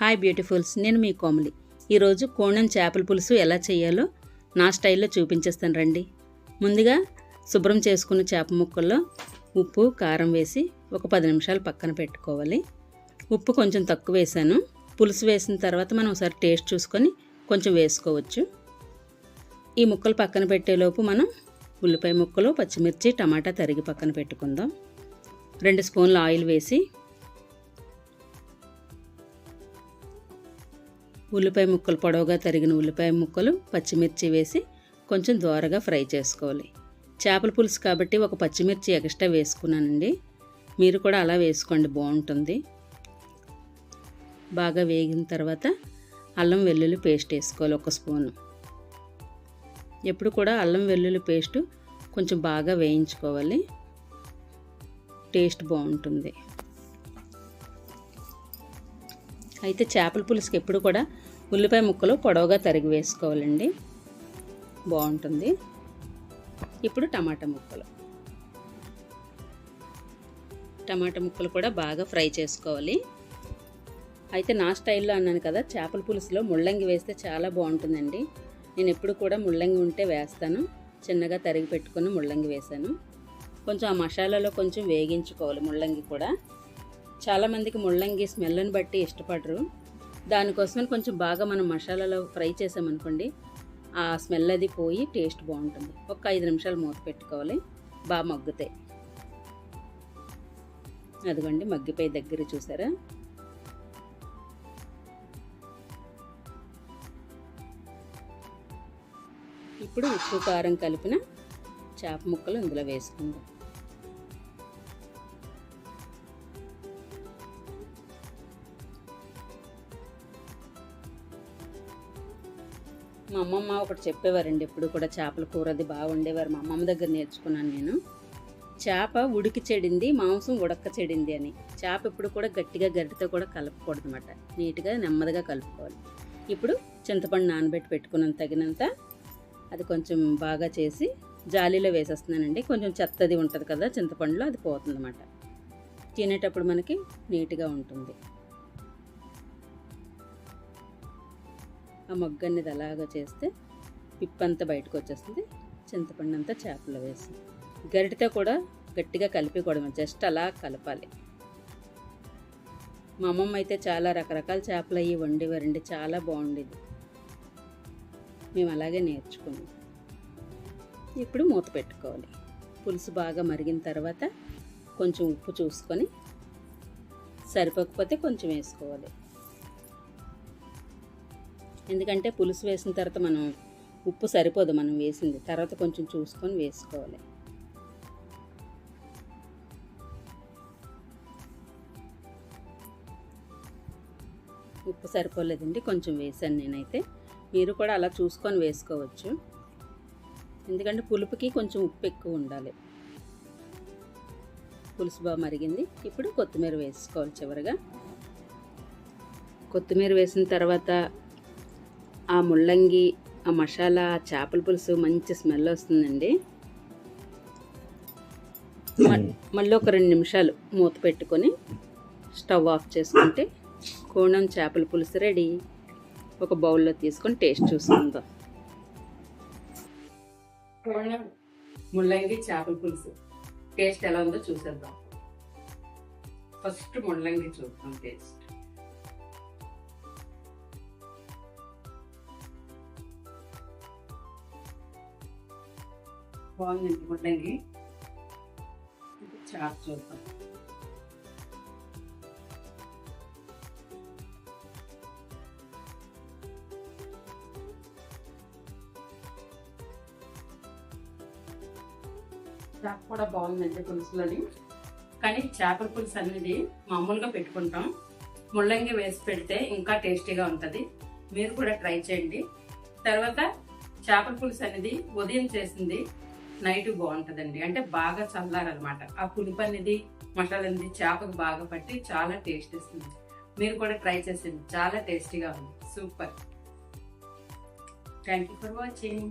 Hi beautifuls నేను మీ కోమలి. ఈరోజు కోణం చేపల పులుసు ఎలా చేయాలో నా స్టైల్లో చూపించేస్తాను రండి. ముందుగా శుభ్రం చేసుకున్న చేప ముక్కల్లో ఉప్పు కారం వేసి ఒక పది నిమిషాలు పక్కన పెట్టుకోవాలి. ఉప్పు కొంచెం తక్కువ వేసాను. పులుసు వేసిన తర్వాత మనం ఒకసారి టేస్ట్ చూసుకొని కొంచెం వేసుకోవచ్చు. ఈ ముక్కలు పక్కన పెట్టేలోపు మనం ఉల్లిపాయ ముక్కలు పచ్చిమిర్చి టమాటా తరిగి పక్కన పెట్టుకుందాం. రెండు స్పూన్ల ఆయిల్ వేసి ఉల్లిపాయ ముక్కలు పొడవుగా తరిగిన ఉల్లిపాయ ముక్కలు పచ్చిమిర్చి వేసి కొంచెం దోరగా ఫ్రై చేసుకోవాలి. చేపల పులుసు కాబట్టి ఒక పచ్చిమిర్చి ఎక్స్ట్రా వేసుకున్నానండి. మీరు కూడా అలా వేసుకోండి బాగుంటుంది. బాగా వేగిన తర్వాత అల్లం వెల్లుల్లి పేస్ట్ వేసుకోవాలి ఒక స్పూను. ఎప్పుడు కూడా అల్లం వెల్లుల్లి పేస్ట్ కొంచెం బాగా వేయించుకోవాలి. టేస్ట్ బాగుంటుంది. అయితే చేపల పులుసుకి ఎప్పుడు కూడా ఉల్లిపాయ ముక్కలు పొడవుగా తరిగి వేసుకోవాలండి. బాగుంటుంది. ఇప్పుడు టమాటా ముక్కలు. టమాటా ముక్కలు కూడా బాగా ఫ్రై చేసుకోవాలి. అయితే నా స్టైల్లో అన్నాను కదా చేపల పులుసులో ముళ్ళంగి వేస్తే చాలా బాగుంటుందండి. నేను ఎప్పుడు కూడా ముళ్ళంగి ఉంటే వేస్తాను. చిన్నగా తరిగి పెట్టుకుని ముళ్ళంగి వేసాను. కొంచెం ఆ మసాలాలో కొంచెం వేగించుకోవాలి ముళ్ళంగి కూడా. చాలామందికి ముళ్ళంగి స్మెల్ని బట్టి ఇష్టపడరు. దానికోసమని కొంచెం బాగా మనం మసాలాలో ఫ్రై చేసామనుకోండి ఆ స్మెల్ అది పోయి టేస్ట్ బాగుంటుంది. ఒక ఐదు నిమిషాలు మూత పెట్టుకోవాలి బాగా మగ్గుతాయి అదిగోండి మగ్గిపోయి దగ్గర చూసారా? ఇప్పుడు ఉప్పు కారం కలిపిన చేప ముక్కలు ఇందులో వేసుకుందాం. మా అమ్మమ్మ ఒకటి చెప్పేవారండి. ఎప్పుడు కూడా చేపల కూర అది బాగుండేవారు. మా అమ్మమ్మ దగ్గర నేర్చుకున్నాను నేను. చేప ఉడికి చెడింది మాంసం ఉడక్క చెడింది అని. చేప ఎప్పుడు కూడా గట్టిగా గరిటితో కూడా కలపకూడదు అనమాట నీట్గా నెమ్మదిగా కలుపుకోవాలి. ఇప్పుడు చింతపండు నానబెట్టి పెట్టుకున్నంత తగినంత అది కొంచెం బాగా చేసి జాలీలో వేసేస్తున్నానండి. కొంచెం చెత్తది ఉంటుంది కదా చింతపండులో అది పోతుందన్నమాట. తినేటప్పుడు మనకి నీట్గా ఉంటుంది. ఆ మొగ్గ అనేది అలాగా చేస్తే పిప్పంతా బయటకు వచ్చేస్తుంది చింతపండు అంతా చేపలు వేసి గరిటితో కూడా గట్టిగా కలిపకూడదు జస్ట్ అలా కలపాలి. మా అమ్మమ్మ అయితే చాలా రకరకాల చేపలు అయ్యి వండేవారండి చాలా బాగుండేది. మేము అలాగే నేర్చుకున్నాం. ఇప్పుడు మూత పెట్టుకోవాలి. పులుసు బాగా మరిగిన తర్వాత కొంచెం ఉప్పు చూసుకొని సరిపోకపోతే కొంచెం వేసుకోవాలి. ఎందుకంటే పులుసు వేసిన తర్వాత మనం ఉప్పు సరిపోదు మనం వేసింది. తర్వాత కొంచెం చూసుకొని వేసుకోవాలి. ఉప్పు సరిపోలేదండి కొంచెం వేసాను నేనైతే. మీరు కూడా అలా చూసుకొని వేసుకోవచ్చు. ఎందుకంటే పులుపుకి కొంచెం ఉప్పు ఎక్కువ ఉండాలి. పులుసు బాగా మరిగింది. ఇప్పుడు కొత్తిమీర వేసుకోవాలి చివరిగా. కొత్తిమీర వేసిన తర్వాత ఆ ముల్లంగి ఆ మసాలా చేపల పులుసు మంచి స్మెల్ వస్తుందండి. మళ్ళీ ఒక రెండు నిమిషాలు మూత పెట్టుకొని స్టవ్ ఆఫ్ చేసుకుంటే కోణం చేపల పులుసు రెడీ. ఒక బౌల్లో తీసుకొని టేస్ట్ చూసుకుందాం. కోణం ముల్లంగి చేపల పులుసు టేస్ట్ ఎలా ఉందో చూసేద్దాం. ఫస్ట్ ముల్లంగి చూద్దాం టేస్ట్. బాగుందండి ముల్లంగి చారు చూద్దాం. చేప కూడా బాగుందండి పులుసులోని. కానీ చేపల పులుసు అనేది మామూలుగా పెట్టుకుంటాం. ముల్లంగి వేసి పెడితే ఇంకా టేస్టీగా ఉంటుంది. మీరు కూడా ట్రై చేయండి. తర్వాత చేపల పులుసు అనేది ఉదయం చేసింది. నైట్ బాగుంటుందండి. అంటే బాగా చల్లారనమాట. ఆ పులుపు అనేది మసాలా అనేది చేపకు బాగా పట్టి చాలా టేస్ట్ ఇస్తుంది మీరు కూడా ట్రై చేసింది చాలా టేస్టీగా ఉంది. Super. Thank you for watching